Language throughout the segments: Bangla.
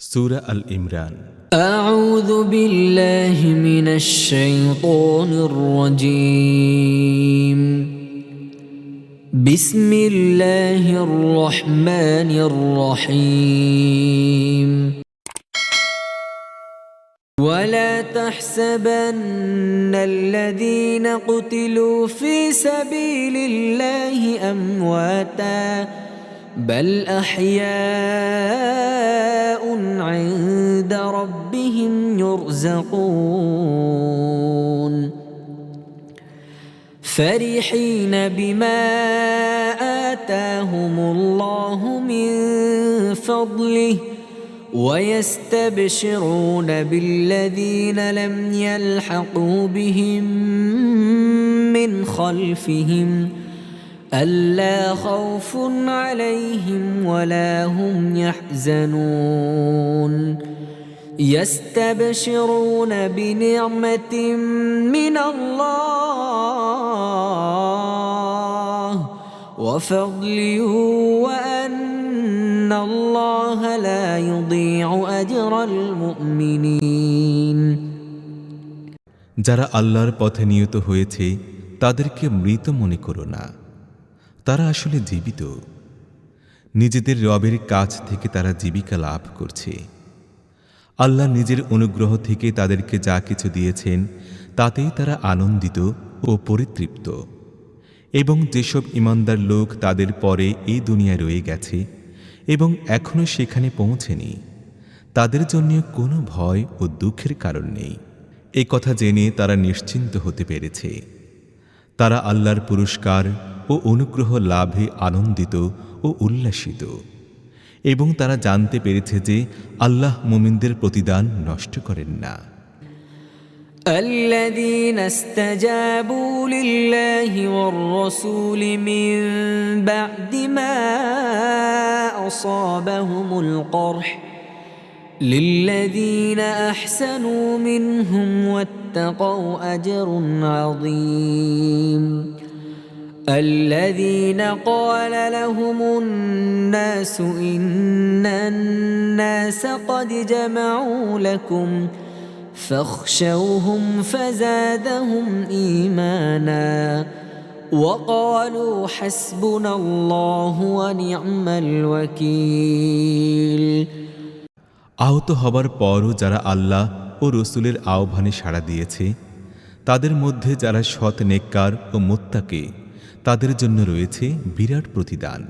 سورة الإمران. أعوذ بالله من الشيطان الرجيم. بسم الله الرحمن الرحيم. ولا تحسبن الذين قتلوا في سبيل الله أمواتاً. بل احياء عند ربهم يرزقون فرحين بما اتاهم الله من فضله ويستبشرون بالذين لم يلحقوا بهم من خلفهم ألا خوف عليهم ولا هم يحزنون يستبشرون بنعمة من الله وفضل وأن الله لا يضيع أجر المؤمنين যারা আল্লাহর পথে নিয়ত হয়েছে তাদেরকে মৃত মনে করো না তারা আসলে জীবিত। নিজেদের রবের কাছ থেকে তারা জীবিকা লাভ করছে। আল্লাহ নিজের অনুগ্রহ থেকে তাদেরকে যা কিছু দিয়েছেন, তাতেই তারা আনন্দিত ও পরিতৃপ্ত। এবং যেসব ইমানদার লোক তাদের পরে এই দুনিয়ায় রয়ে গেছে এবং এখনও সেখানে পৌঁছেনি, তাদের জন্য কোনো ভয় ও দুঃখের কারণ নেই। এ কথা জেনে তারা নিশ্চিন্ত হতে পেরেছে। তারা আল্লাহর পুরস্কার ও অনুগ্রহ লাভে আনন্দিত ও উল্লাসিত এবং তারা জানতে পেরেছে যে আল্লাহ মুমিনদের প্রতিদান নষ্ট করেন না الذين استجابوا لله والرسول من بعد ما أصابهم القرح للذين أحسنوا منهم واتقوا أجر عظيم الذين قال لهم الناس إن الناس قد جمعوا لكم فاخشوهم فزادهم إيمانا وقالوا حسبنا الله ونعم الوكيل আহত হবার পরও যারা আল্লাহ ও রসুলের আহ্বানে সাড়া দিয়েছে তাদের মধ্যে যারা সৎ নেককার ও মোত্তাকে তাদের জন্য রয়েছে বিরাট প্রতিদান।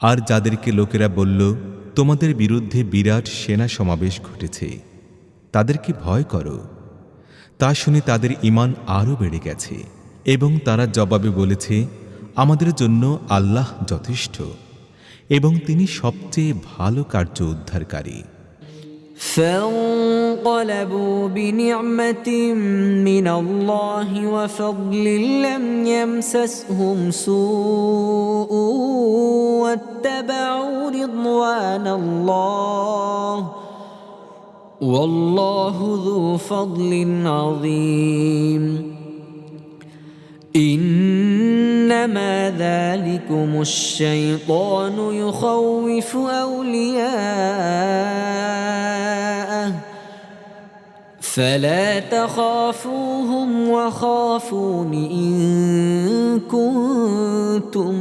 আর যাদেরকে লোকেরা বলল, তোমাদের বিরুদ্ধে বিরাট সেনা সমাবেশ ঘটেছে। তাদেরকে ভয় করো। তা শুনে তাদের ইমান আরও বেড়ে গেছে এবং তারা জবাবে বলেছে, আমাদের জন্য আল্লাহ যথেষ্ট এবং তিনি সবচেয়ে ভালো কার্য উদ্ধারকারী। فانقلبوا بنعمة من الله وفضل لم يمسسهم سوء واتبعوا رضوان الله. والله ذو فضل عظيم. إنما ذلكم الشيطان يخوف أولياءه. فلا تخافوهم وخافون إن كنتم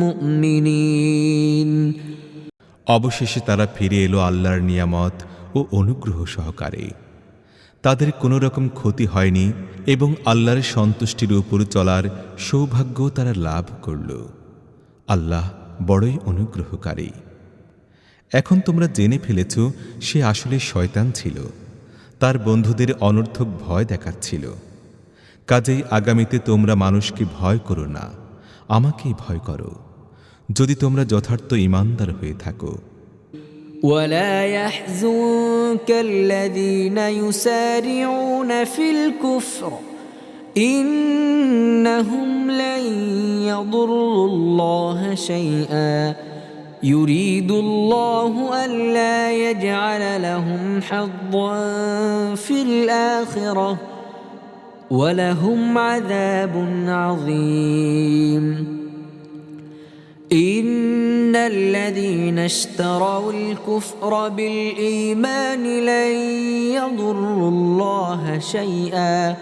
مؤمنين অবশেষে তারা ফিরে এলো আল্লাহর নিয়ামত ও অনুগ্রহ সহকারে তাদের কোনো রকম ক্ষতি হয়নি এবং আল্লাহর সন্তুষ্টির উপর চলার সৌভাগ্য তারা লাভ করল আল্লাহ বড়ই অনুগ্রহকারী এখন তোমরা জেনে ফেলেছ সে আসলে শয়তান ছিল তার বন্ধুদের অনর্থক ভয় দেখাচ্ছিল কাজেই আগামীতে তোমরা মানুষকে ভয় করো না আমাকেই ভয় করো যদি তোমরা যথার্থ ইমানদার হয়ে থাকো ولا يحزنك الذين يسارعون في الكفر انهم لن يضروا الله شيئا يريد الله الا يجعل لهم حظا في الآخرة ولهم عذاب عظيم. إن الذين اشتروا الكفر بالإيمان لن يضروا الله شيئا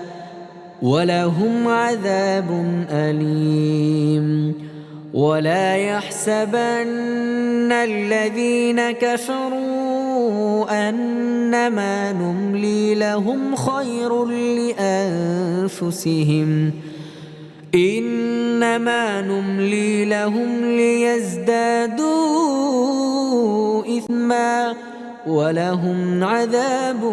ولهم عذاب أليم. ولا يحسبن الذين كفروا أنما نملي لهم خير لأنفسهم. إنما نملي لهم ليزدادوا إثما ولهم عذاب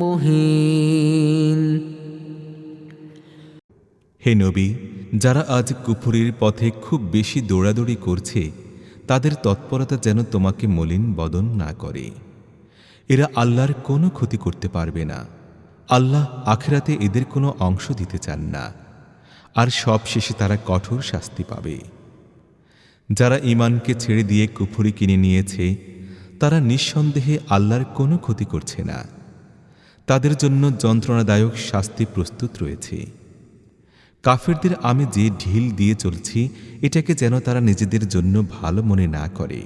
مهين. هي نبي যারা আজ কুফুরির পথে খুব বেশি দৌড়াদৌড়ি করছে, তাদের তৎপরতা যেন তোমাকে মলিন বদন না করে। এরা আল্লাহর কোনো ক্ষতি করতে পারবে না। আল্লাহ আখেরাতে এদের কোনো অংশ দিতে চান না। আর সব শেষে তারা কঠোর শাস্তি পাবে। যারা ইমানকে ছেড়ে দিয়ে কুফুরি কিনে নিয়েছে, তারা নিঃসন্দেহে আল্লাহর কোনো ক্ষতি করছে না। তাদের জন্য যন্ত্রণাদায়ক শাস্তি প্রস্তুত রয়েছে। কাফেরদের আমি যে ঢিল দিয়ে চলছি এটাকে যেন তারা নিজেদের জন্য ভালো মনে না করে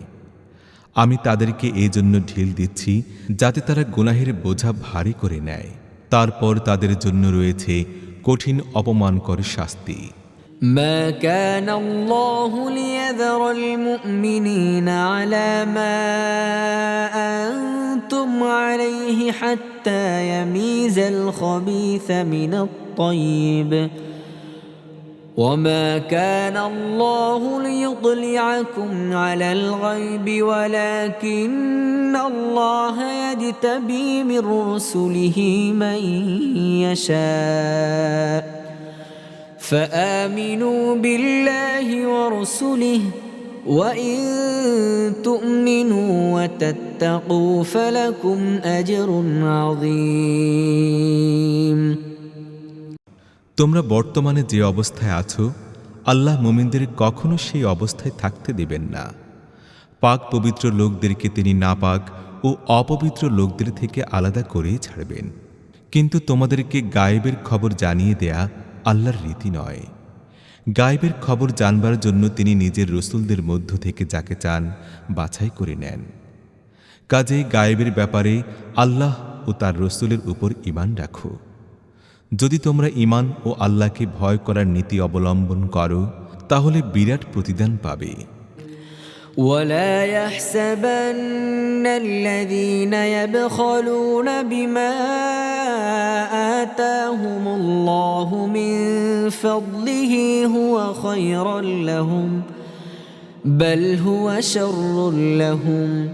আমি তাদেরকে এই জন্য ঢিল দিচ্ছি যাতে তারা গুনাহের বোঝা ভারী করে নেয় তারপর তাদের জন্য রয়েছে কঠিন অপমানকর শাস্তি ما كان الله ليذر المؤمنين على ما أنتم عليه حتى يميز الخبيث من الطيب وما كان الله ليطلعكم على الغيب ولكن الله يجتبي من رسله من يشاء فامنوا بالله ورسله وان تؤمنوا وتتقوا فلكم اجر عظيم তোমরা বর্তমানে যে অবস্থায় আছো, আল্লাহ মোমিনদের কখনো সেই অবস্থায় থাকতে দেবেন না। পাক পবিত্র লোকদেরকে তিনি নাপাক ও অপবিত্র লোকদের থেকে আলাদা করেই ছাড়বেন। কিন্তু তোমাদেরকে গায়েবের খবর জানিয়ে দেয়া আল্লাহর রীতি নয়। গায়েবের খবর জানবার জন্য তিনি নিজের রসুলদের মধ্য থেকে যাকে চান, বাছাই করে নেন। কাজেই গায়েবের ব্যাপারে আল্লাহ ও তার রসুলের উপর ইমান রাখো যদি তোমরা ইমান ও আল্লাহকে ভয় করার নীতি অবলম্বন করো তাহলে বিরাট প্রতিদান পাবে ولا يحسبن الذين يبخلون بما آتاهم الله من فضله هو خيرا لهم بل هو شر لهم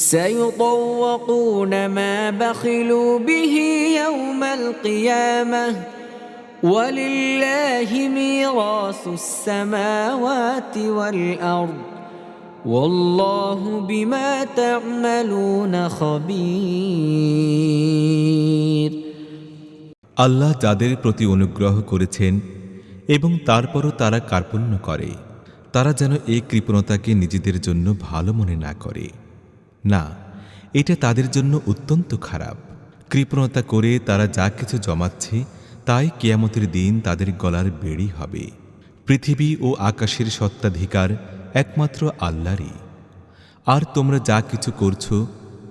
سيطوقون ما بخلوا به يوم القيامه ولله ميراث السماوات والارض والله بما تعملون خبير আল্লাহ যাদের প্রতি অনুগ্রহ করেছেন এবং তারপরও তারা কার্পণ্য করে তারা যেন এই কৃপণতাকে নিজেদের জন্য ভালো মনে না করে না এটা তাদের জন্য অত্যন্ত খারাপ কৃপণতা করে তারা যা কিছু জমাচ্ছে তাই কেয়ামতের দিন তাদের গলার বেড়ি হবে পৃথিবী ও আকাশের সত্ত্বাধিকার একমাত্র আল্লাহরই আর তোমরা যা কিছু করছো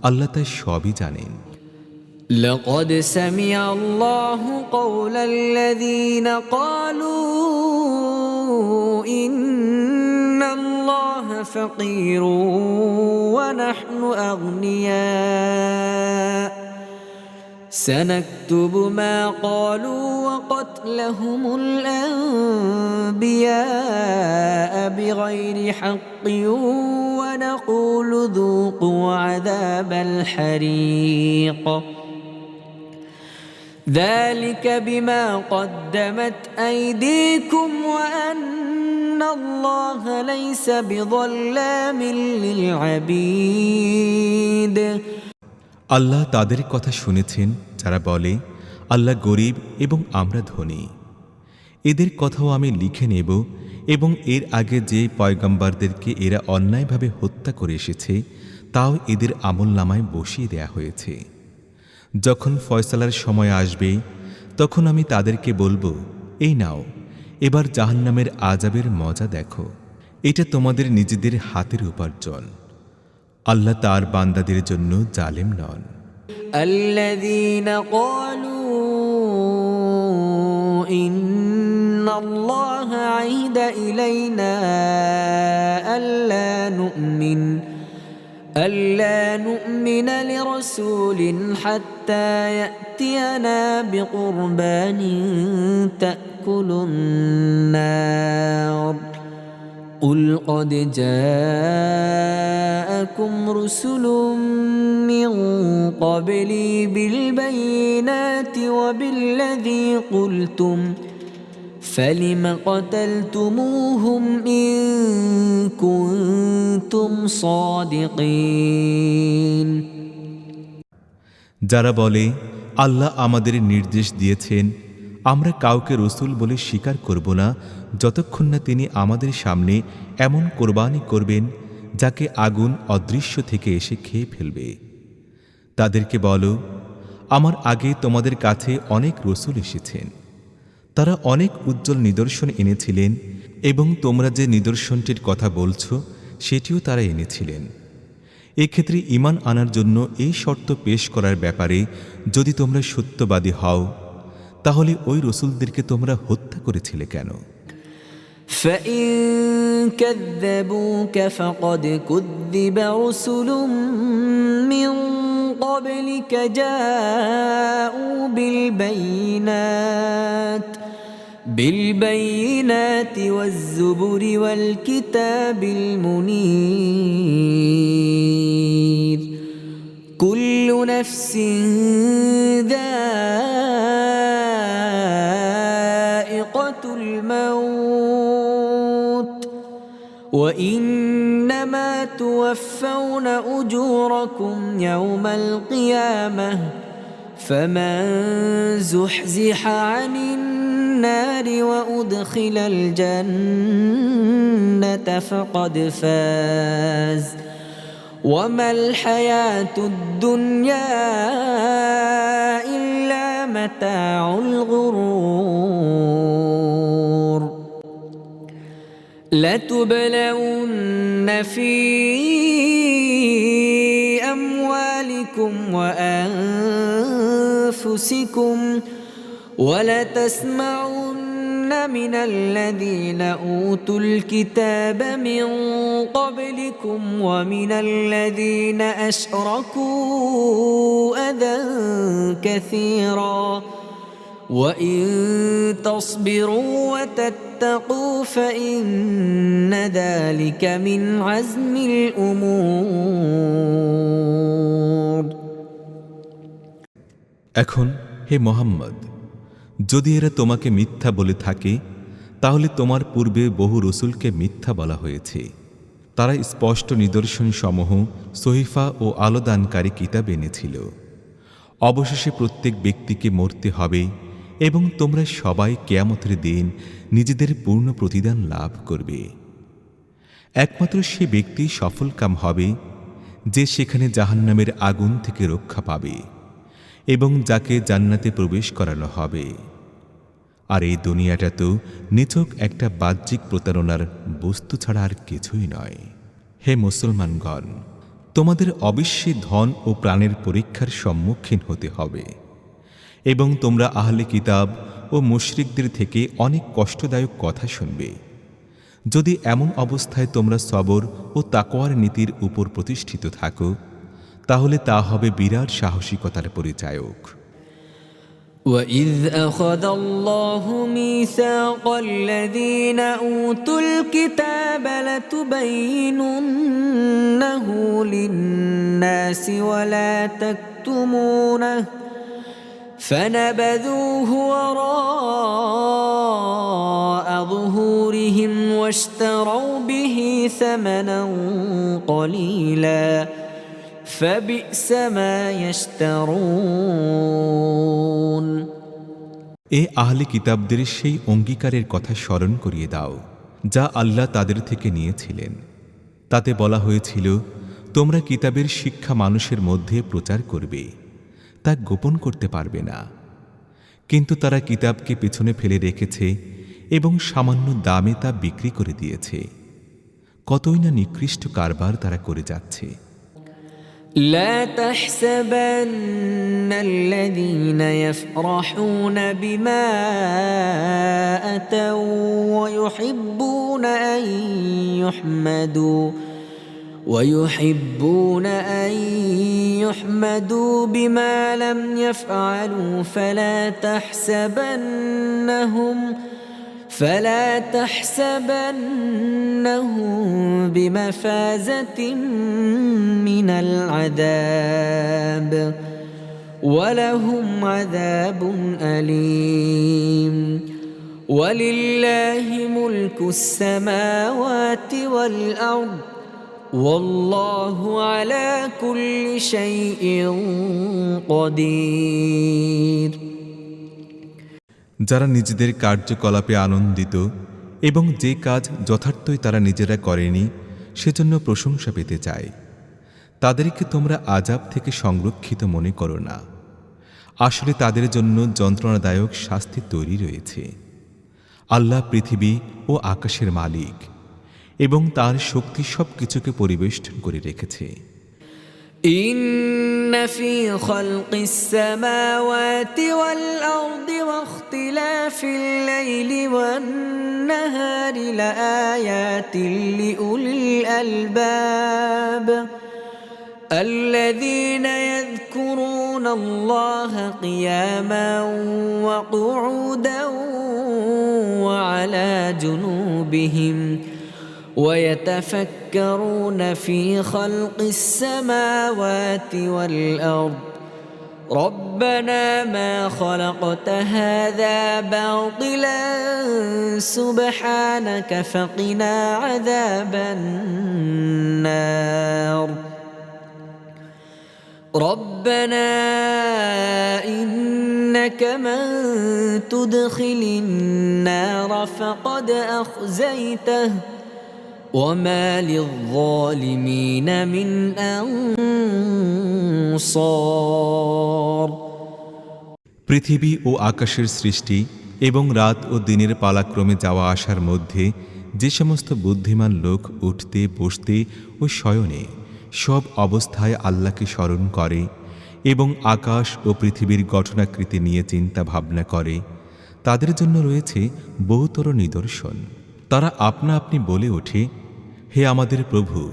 আল্লাহ তাই সবই জানেন لقد سمع الله قول الذين قالوا إن الله فقير ونحن أغنياء سنكتب ما قالوا وقتلهم الأنبياء بغير حق ونقول ذوقوا عذاب الحريق ذلك بما قدمت أيديكم وأن الله ليس بظلام للعبيد আল্লাহ তাদের কথা শুনেছেন যারা বলে আল্লাহ গরিব এবং আমরা ধনী এদের কথাও আমি লিখে নেব এবং এর আগে যে পয়গম্বরদেরকে এরা অন্যায়ভাবে হত্যা করে এসেছে তাও এদের আমল নামায় বসিয়ে দেয়া হয়েছে যখন ফয়সালার সময় আসবে তখন আমি তাদেরকে বলবো এই নাও এবার জাহান্নামের আজাবের মজা দেখো এটা তোমাদের নিজেদের হাতের উপার্জন আল্লাহ তার বান্দাদের জন্য জালেম নন الذين قالوا إن الله عهد إلينا ألا نؤمن ألا نؤمن لرسول حتى يأتينا بقربان تأكل النار. قل قد جاءكم رسل من قبلي بالبينات وبالذي قلتم فلم قتلتموهم إن كنتم صادقين যারা বলে আল্লাহ আমাদের নির্দেশ দিয়েছেন আমরা কাউকে রসুল বলে স্বীকার করব না যতক্ষণ না তিনি আমাদের সামনে এমন কোরবানি করবেন যাকে আগুন অদৃশ্য থেকে এসে খেয়ে ফেলবে তাদেরকে বলো আমার আগে তোমাদের কাছে অনেক রসুল এসেছেন তারা অনেক উজ্জ্বল নিদর্শন এনেছিলেন এবং তোমরা যে নিদর্শনটির কথা বলছ, সেটিও তারা এনেছিলেন। এক্ষেত্রে ইমান আনার জন্য এই শর্ত পেশ করার ব্যাপারে যদি তোমরা সত্যবাদী হও, তাহলে ওই রসুলদেরকে তোমরা হত্যা করেছিলে কেন? فإن كذبوك فقد كذب رسل من قبلك جاءوا بالبينات بالبينات والزبر والكتاب المنير. كل نفس ذائقة الموت. وإنما توفون أجوركم يوم القيامة فمن زحزح عن النار وأدخل الجنة فقد فاز. وما الحياة الدنيا إلا متاع الغرور. لتبلون في أموالكم وأنفسكم ولتسمعن من الذين أوتوا الكتاب من قبلكم ومن الذين أشركوا أذى كثيرا وإن تصبروا وتتقوا فإن ذلك من عزم الأمور এখন হে মোহাম্মদ যদি এরা তোমাকে মিথ্যা বলে থাকে তাহলে তোমার পূর্বে বহু রসুলকে মিথ্যা বলা হয়েছে তারা স্পষ্ট নিদর্শন সমূহ সহিফা ও আলোদানকারী কিতাব এনেছিল অবশেষে প্রত্যেক ব্যক্তিকে মরতে হবে এবং তোমরা সবাই কেয়ামতের দিন নিজেদের পূর্ণ প্রতিদান লাভ করবে। একমাত্র সে ব্যক্তি সফলকাম হবে, যে সেখানে জাহান্নামের আগুন থেকে রক্ষা পাবে এবং যাকে জান্নাতে প্রবেশ করানো হবে। আর এই দুনিয়াটা তো নিছক একটা বাহ্যিক প্রতারণার বস্তু ছাড়া আর কিছুই নয়। হে মুসলমানগণ, তোমাদের অবশ্যই ধন ও প্রাণের পরীক্ষার সম্মুখীন হতে হবে। এবং তোমরা আহলে কিতাব ও মুশরিকদের থেকে অনেক কষ্টদায়ক কথা শুনবে যদি এমন অবস্থায় তোমরা সবর ও তাকোয়ার নীতির উপর প্রতিষ্ঠিত থাকো তাহলে তা হবে বিরাট সাহসিকতার পরিচায়ক وإذ أخذ الله ميثاق الذين أوتوا الكتاب لتبيننه للناس ولا تكتمونه فنبذوه وراء ظهورهم واشتروا به ثمنا قليلا فبئس ما يشترون এ আহলে কিতাবদের সেই অঙ্গীকারের কথা স্মরণ করিয়ে দাও যা আল্লাহ তাদের থেকে নিয়েছিলেন তাতে বলা হয়েছিল তোমরা কিতাবের শিক্ষা মানুষের মধ্যে প্রচার করবে তা গোপন করতে পারবে না কিন্তু তারা কিতাবকে পেছনে ফেলে রেখেছে এবং সামান্য দামে তা বিক্রি করে দিয়েছে কতই না নিকৃষ্ট কারবার তারা করে যাচ্ছে لا تحسبن الذين يفرحون بما أتوا ويحبون أن يحمدوا ويحبون أن يحمدوا بما لم يفعلوا فلا تحسبنهم فلا تحسبنهم بمفازة من العذاب ولهم عذاب أليم ولله ملك السماوات والأرض والله على كل شيء قدير যারা নিজেদের কার্যকলাপে আনন্দিত এবং যে কাজ যথার্থই তারা নিজেরা করেনি সেজন্য প্রশংসা পেতে চায় তাদেরকে তোমরা আজাব থেকে সংরক্ষিত মনে করো না আসলে তাদের জন্য যন্ত্রণাদায়ক শাস্তি তৈরি রয়েছে আল্লাহ পৃথিবী ও আকাশের মালিক এবং তার শক্তি সব কিছুকে পরিবেষ্টন করে রেখেছে إن في خلق السماوات والأرض واختلاف الليل والنهار لآيات لأولي الألباب الذين يذكرون الله قياما وقعودا وعلى جنوبهم ويتفكرون في خلق السماوات والأرض. ربنا ما خلقت هذا باطلا. سبحانك فقنا عذاب النار. ربنا إنك من تدخل النار فقد أخزيته. وما للظالمين من أنصار পৃথিবী ও আকাশের সৃষ্টি এবং রাত ও দিনের পালাক্রমে যাওয়া আসার মধ্যে যে সমস্ত বুদ্ধিমান লোক উঠতে বসতে ও শয়নে সব অবস্থায় আল্লাহকে স্মরণ করে এবং আকাশ ও পৃথিবীর গঠনাকৃতি নিয়ে চিন্তা ভাবনা করে তাদের জন্য রয়েছে বহুতর নিদর্শন তারা আপনা আপনি বলে ওঠে হে আমাদের প্রভু,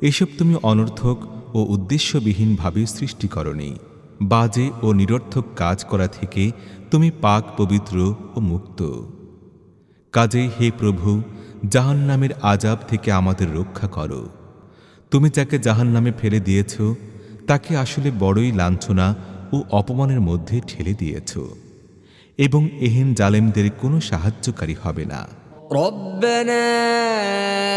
এসব তুমি অনর্থক ও উদ্দেশ্যবিহীনভাবে সৃষ্টি করনি। বাজে ও নিরর্থক কাজ করা থেকে তুমি পাক পবিত্র ও মুক্ত। কাজেই হে প্রভু জাহান নামের আজাব থেকে আমাদের রক্ষা করো। তুমি যাকে জাহান নামে ফেলে দিয়েছ, তাকে আসলে বড়ই লাঞ্ছনা ও অপমানের মধ্যে ঠেলে দিয়েছ। এবং এহেন জালেমদের কোনো সাহায্যকারী হবে না। রব্বানা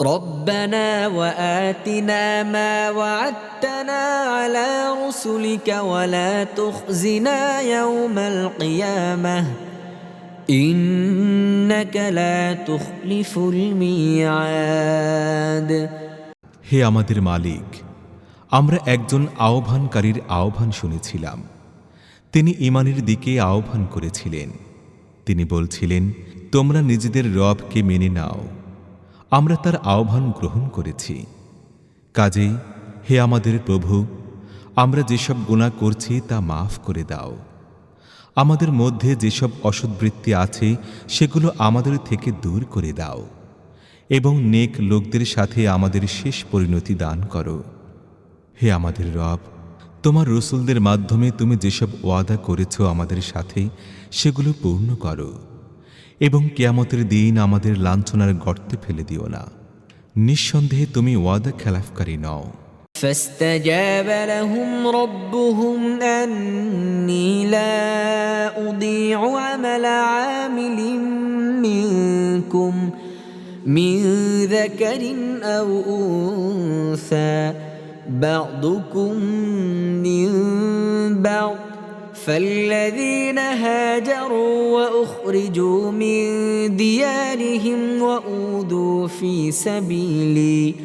ربنا وآتنا ما وعدتنا على رسلك ولا تخزنا يوم القيامة إنك لا تخلف الميعاد হে আমাদের মালিক আমরা একজন আহ্বানকারীর আহ্বান শুনেছিলাম তিনি ইমানের দিকে আহ্বান করেছিলেন তিনি বলছিলেন তোমরা নিজেদের রবকে মেনে নাও আমরা তার আহ্বান গ্রহণ করেছি। কাজেই, হে আমাদের প্রভু, আমরা যেসব গুণা করছি তা মাফ করে দাও। আমাদের মধ্যে যেসব অসদ্বৃত্তি আছে, সেগুলো আমাদের থেকে দূর করে দাও এবং নেক লোকদের সাথে আমাদের শেষ পরিণতি দান করো। হে আমাদের রব, তোমার রসুলদের মাধ্যমে তুমি যেসব ওয়াদা করেছ আমাদের সাথে, সেগুলো পূর্ণ করো। এবং কেয়ামতের দিন আমাদের লাঞ্ছনার গর্তে ফেলে দিও না নিঃসন্দেহে তুমি ওয়াদা খেলাফকারী নও فاستجاب لهم ربهم أني لا أضيع عمل عامل منكم من ذكر أو أنثى بعضكم من بعض فالذين هاجروا وأخرجوا من ديارهم وأوذوا في سبيلي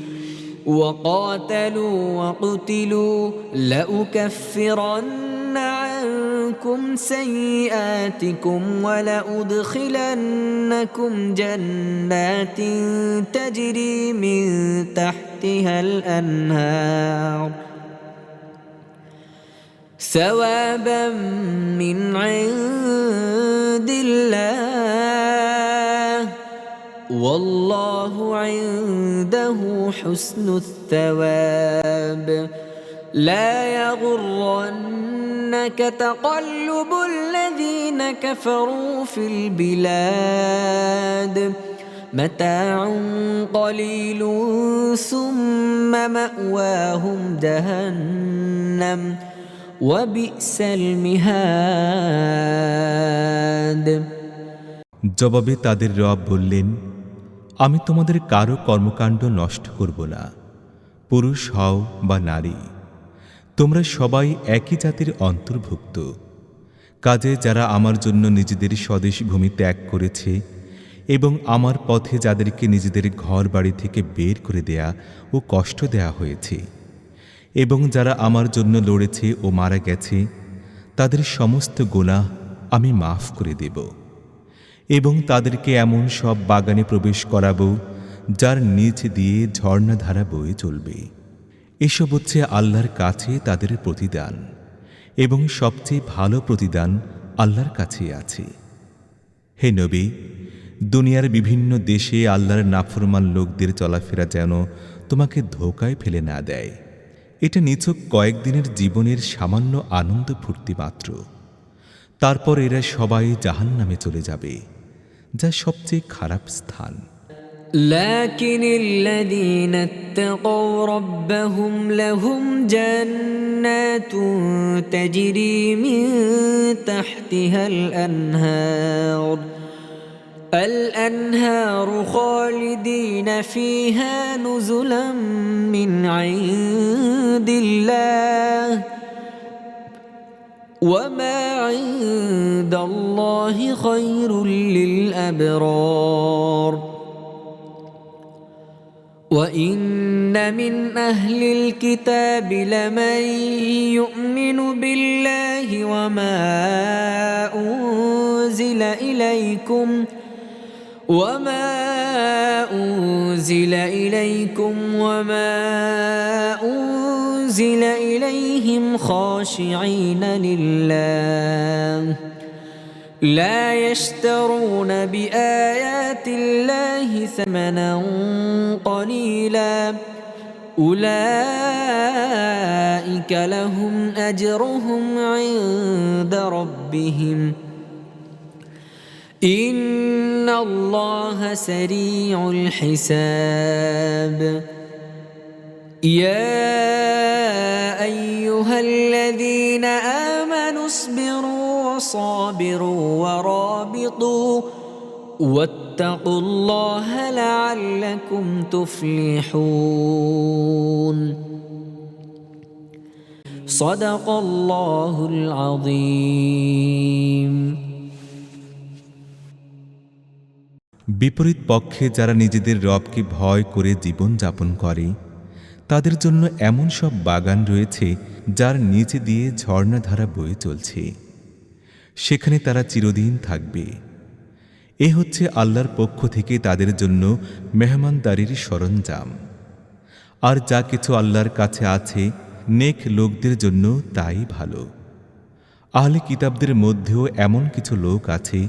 وقاتلوا وقتلوا لأكفرن عنكم سيئاتكم ولأدخلنكم جنات تجري من تحتها الأنهار ثوابا من عند الله. والله عنده حسن الثواب. لا يغرنك تقلب الذين كفروا في البلاد. متاع قليل ثم مأواهم جهنم. وبئس المهاد জবাবে তাদের রব বললেন আমি তোমাদের কারো কর্মকাণ্ড নষ্ট করব না পুরুষ হও বা নারী তোমরা সবাই একই জাতির অন্তর্ভুক্ত কাজে যারা আমার জন্য নিজেদের স্বদেশ ভূমি ত্যাগ করেছে এবং আমার পথে যাদেরকে নিজেদের ঘর বাড়ি থেকে বের করে দেয়া ও কষ্ট দেয়া হয়েছে এবং যারা আমার জন্য লড়েছে ও মারা গেছে, তাদের সমস্ত গোনাহ আমি মাফ করে দেব। এবং তাদেরকে এমন সব বাগানে প্রবেশ করাবো, যার নিচ দিয়ে ঝর্ণাধারা বয়ে চলবে। এসব হচ্ছে আল্লাহর কাছে তাদের প্রতিদান, এবং সবচেয়ে ভালো প্রতিদান আল্লাহর কাছে আছে। হে নবী, দুনিয়ার বিভিন্ন দেশে আল্লাহর নাফরমান লোকদের চলাফেরা যেন তোমাকে ধোকায় ফেলে না দেয়। এটা নিছক কয়েকদিনের জীবনের সামান্য আনন্দ ফুর্তি মাত্র তারপর এরা সবাই জাহান্নামে চলে যাবে যা সবচেয়ে খারাপ স্থান لكن الذين اتقوا ربهم لهم جنات تجري من تحتها الأنهار الأنهار خالدين فيها نزلا من عند الله. وما عند الله خير للأبرار. وإن من أهل الكتاب لمن يؤمن بالله وما أنزل إليكم وما أنزل إليكم وما أنزل إليهم خاشعين لله لا يشترون بآيات الله ثمنا قليلا أولئك لهم أجرهم عند ربهم إن الله سريع الحساب يا أيها الذين آمنوا اصبروا وصابروا ورابطوا واتقوا الله لعلكم تفلحون صدق الله العظيم বিপরীত পক্ষে যারা নিজেদের রবকে ভয় করে জীবন যাপন করে, তাদের জন্য এমন সব বাগান রয়েছে যার নিচে দিয়ে ঝর্ণাধারা বয়ে চলছে। সেখানে তারা চিরদিন থাকবে। এ হচ্ছে আল্লাহর পক্ষ থেকে তাদের জন্য মেহমানদারির সরঞ্জাম। আর যা কিছু আল্লাহর কাছে আছে, নেক লোকদের জন্য তাই ভালো। আহলে কিতাবদের মধ্যেও এমন কিছু লোক আছে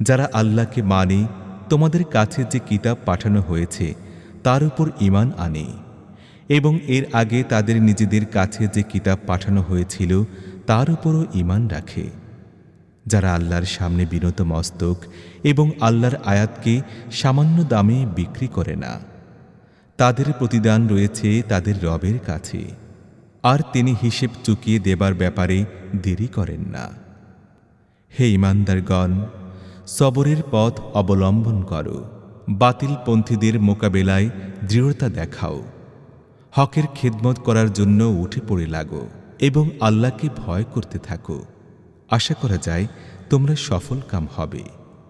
যারা আল্লাহকে মানে তোমাদের কাছে যে কিতাব পাঠানো হয়েছে, তার উপর ইমান আনে। এবং এর আগে তাদের নিজেদের কাছে যে কিতাব পাঠানো হয়েছিল, তার উপরও ইমান রাখে। যারা আল্লাহর সামনে বিনত মস্তক এবং আল্লাহর আয়াতকে সামান্য দামে বিক্রি করে না, তাদের প্রতিদান রয়েছে তাদের রবের কাছে, আর তিনি হিসেব চুকিয়ে দেবার ব্যাপারে দেরি করেন না। হে ইমানদারগণ সবরের পথ অবলম্বন করো। বাতিলপন্থীদের মোকাবেলায় দৃঢ়তা দেখাও। হকের খেদমত করার জন্য উঠে পড়ে লাগো এবং আল্লাহকে ভয় করতে থাকো। আশা করা যায় তোমরা সফল কাম হবে।